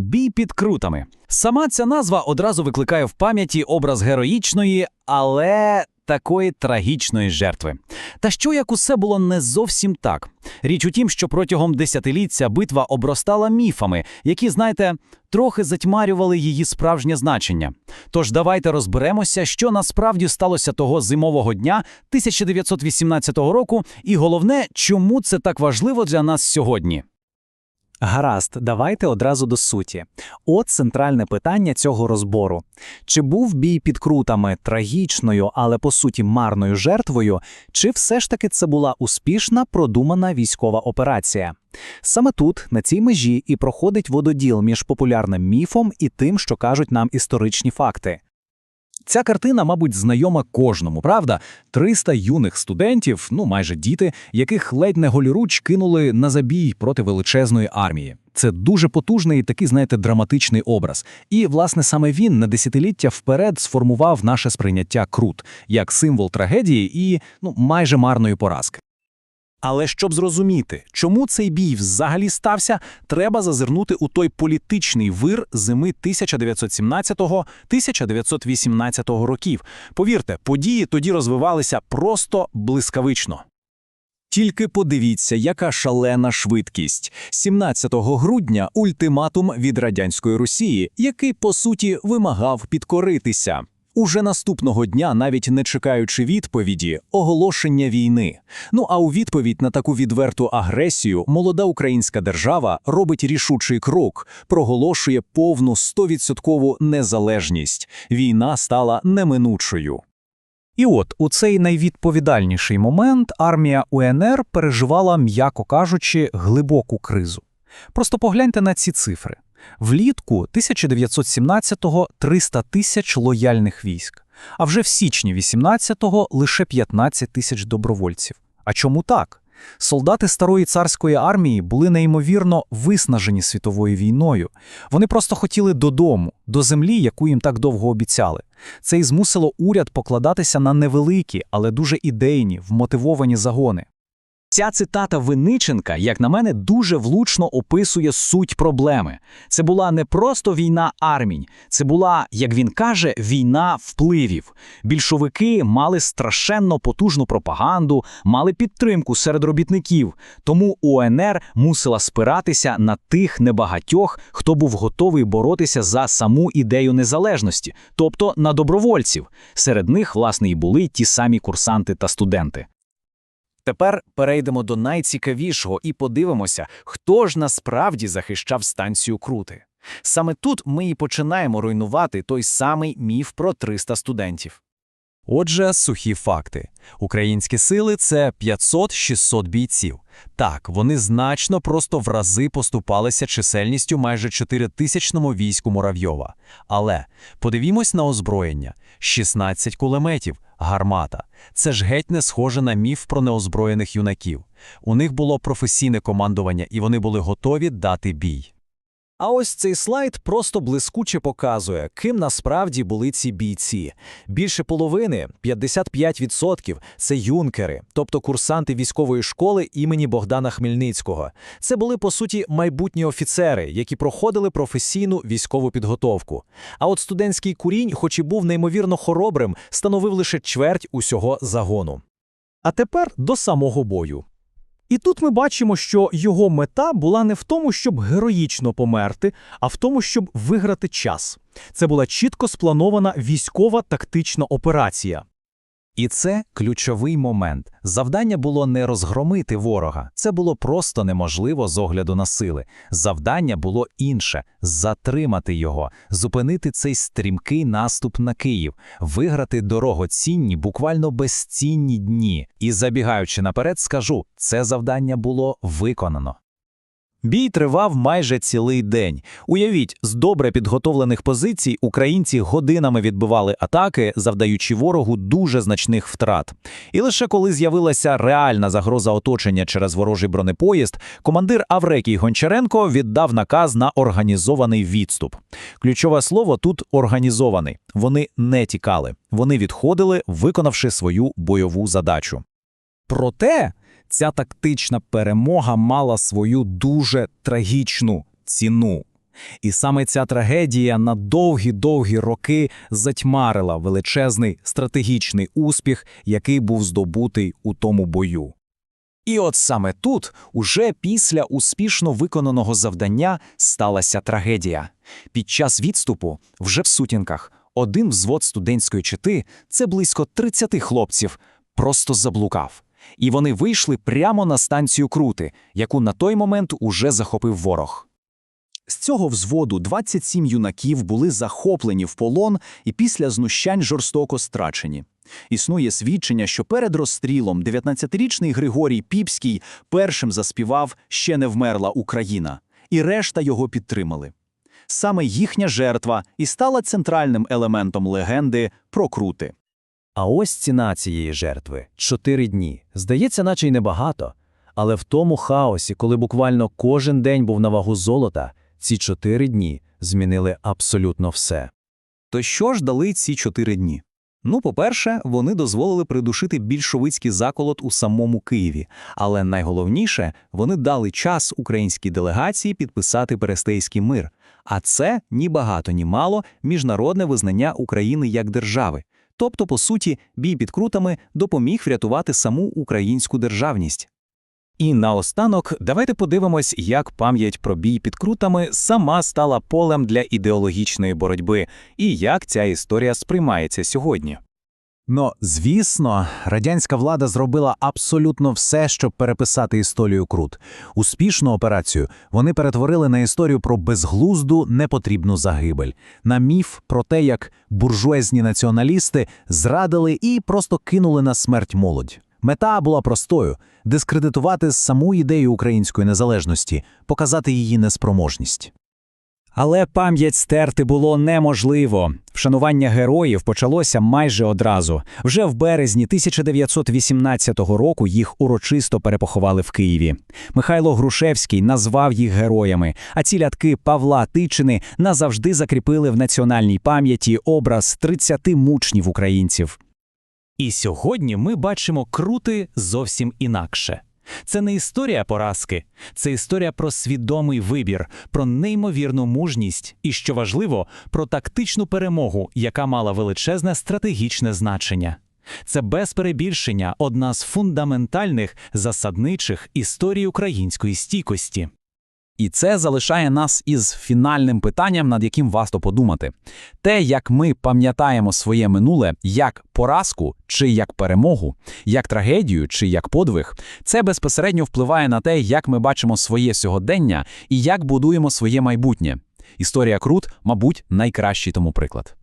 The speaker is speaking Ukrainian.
Бій під крутами. Сама ця назва одразу викликає в пам'яті образ героїчної, але такої трагічної жертви. Та що як усе було не зовсім так. Річ у тім, що протягом десятиліття битва обростала міфами, які, знаєте, трохи затьмарювали її справжнє значення. Тож давайте розберемося, що насправді сталося того зимового дня 1918 року, і головне, чому це так важливо для нас сьогодні. Гаразд, давайте одразу до суті. От центральне питання цього розбору: чи був бій під крутами трагічною, але по суті марною жертвою, чи все ж таки це була успішна продумана військова операція? Саме тут, на цій межі, і проходить вододіл між популярним міфом і тим, що кажуть нам історичні факти. Ця картина, мабуть, знайома кожному, правда? 300 юних студентів, ну майже діти, яких ледь не голіруч кинули на забій проти величезної армії. Це дуже потужний і такий, знаєте, драматичний образ. І, власне, саме він на десятиліття вперед сформував наше сприйняття крут як символ трагедії і ну майже марної поразки. Але щоб зрозуміти, чому цей бій взагалі стався, треба зазирнути у той політичний вир зими 1917-1918 років. Повірте, події тоді розвивалися просто блискавично. Тільки подивіться, яка шалена швидкість. 17 грудня ультиматум від радянської Росії, який по суті вимагав підкоритися. Уже наступного дня, навіть не чекаючи відповіді, оголошення війни. Ну а у відповідь на таку відверту агресію молода українська держава робить рішучий крок, проголошує повну 100% незалежність. Війна стала неминучою. І от у цей найвідповідальніший момент армія УНР переживала, м'яко кажучи, глибоку кризу. Просто погляньте на ці цифри. Влітку 1917-го 300 тисяч лояльних військ, а вже в січні 18-го лише 15 тисяч добровольців. А чому так? Солдати старої царської армії були неймовірно виснажені світовою війною. Вони просто хотіли додому, до землі, яку їм так довго обіцяли. Це й змусило уряд покладатися на невеликі, але дуже ідейні, вмотивовані загони. Ця цитата Винниченка, як на мене, дуже влучно описує суть проблеми. Це була не просто війна армій, це була, як він каже, війна впливів. Більшовики мали страшенно потужну пропаганду, мали підтримку серед робітників, тому УНР мусила спиратися на тих небагатьох, хто був готовий боротися за саму ідею незалежності, тобто на добровольців. Серед них, власне, і були ті самі курсанти та студенти. Тепер перейдемо до найцікавішого і подивимося, хто ж насправді захищав станцію Крути. Саме тут ми і починаємо руйнувати той самий міф про 300 студентів. Отже, сухі факти. Українські сили це 500-600 бійців. Так, вони значно просто в рази поступалися чисельністю майже 4-тисячному війську Муравйова. Але подивімось на озброєння: 16 кулеметів, гармата. Це ж геть не схоже на міф про неозброєних юнаків. У них було професійне командування, і вони були готові дати бій. А ось цей слайд просто блискуче показує, ким насправді були ці бійці. Більше половини 55% – це юнкери, тобто курсанти військової школи імені Богдана Хмельницького. Це були по суті майбутні офіцери, які проходили професійну військову підготовку. А от студентський курінь, хоч і був неймовірно хоробрим, становив лише чверть усього загону. А тепер до самого бою. І тут ми бачимо, що його мета була не в тому, щоб героїчно померти, а в тому, щоб виграти час. Це була чітко спланована військова тактична операція. І це ключовий момент. Завдання було не розгромити ворога, це було просто неможливо з огляду на сили. Завдання було інше затримати його, зупинити цей стрімкий наступ на Київ, виграти дорогоцінні, буквально безцінні дні. І забігаючи наперед, скажу, це завдання було виконано. Бій тривав майже цілий день. Уявіть, з добре підготовлених позицій українці годинами відбивали атаки, завдаючи ворогу дуже значних втрат. І лише коли з'явилася реальна загроза оточення через ворожий бронепоїзд, командир Аврекій Гончаренко віддав наказ на організований відступ. Ключове слово тут організований. Вони не тікали, вони відходили, виконавши свою бойову задачу. Проте ця тактична перемога мала свою дуже трагічну ціну. І саме ця трагедія на довгі-довгі роки затьмарила величезний стратегічний успіх, який був здобутий у тому бою. І от саме тут, уже після успішно виконаного завдання, сталася трагедія. Під час відступу, вже в сутінках, один взвод студентської чити, це близько 30 хлопців, просто заблукав. І вони вийшли прямо на станцію Крути, яку на той момент уже захопив ворог. З цього взводу 27 юнаків були захоплені в полон і після знущань жорстоко страчені. Існує свідчення, що перед розстрілом 19-річний Григорій Піпський першим заспівав «Ще не вмерла Україна», і решта його підтримали. Саме їхня жертва і стала центральним елементом легенди про Крути. А ось ціна цієї жертви – чотири дні. Здається, наче й небагато. Але в тому хаосі, коли буквально кожен день був на вагу золота, ці чотири дні змінили абсолютно все. То що ж дали ці чотири дні? Ну, по-перше, вони дозволили придушити більшовицький заколот у самому Києві. Але найголовніше, вони дали час українській делегації підписати Перестейський мир. А це ні багато, ні мало міжнародне визнання України як держави. Тобто, по суті, бій під крутами допоміг врятувати саму українську державність. І наостанок давайте подивимось, як пам'ять про бій під крутами сама стала полем для ідеологічної боротьби, і як ця історія сприймається сьогодні. Но, звісно, радянська влада зробила абсолютно все, щоб переписати історію Крут. Успішну операцію вони перетворили на історію про безглузду, непотрібну загибель, на міф про те, як буржуазні націоналісти зрадили і просто кинули на смерть молодь. Мета була простою – дискредитувати саму ідею української незалежності, показати її неспроможність. Але пам'ять стерти було неможливо. Вшанування героїв почалося майже одразу. Вже в березні 1918 року їх урочисто перепоховали в Києві. Михайло Грушевський назвав їх героями, а ці лятки Павла Тичини назавжди закріпили в національній пам'яті образ 30 мучнів українців. І сьогодні ми бачимо крути зовсім інакше. Це не історія поразки, це історія про свідомий вибір, про неймовірну мужність і, що важливо, про тактичну перемогу, яка мала величезне стратегічне значення. Це без перебільшення одна з фундаментальних засадничих історій української стійкості. І це залишає нас із фінальним питанням, над яким варто подумати. Те, як ми пам'ятаємо своє минуле як поразку чи як перемогу, як трагедію чи як подвиг, це безпосередньо впливає на те, як ми бачимо своє сьогодення і як будуємо своє майбутнє. Історія Крут, мабуть, найкращий тому приклад.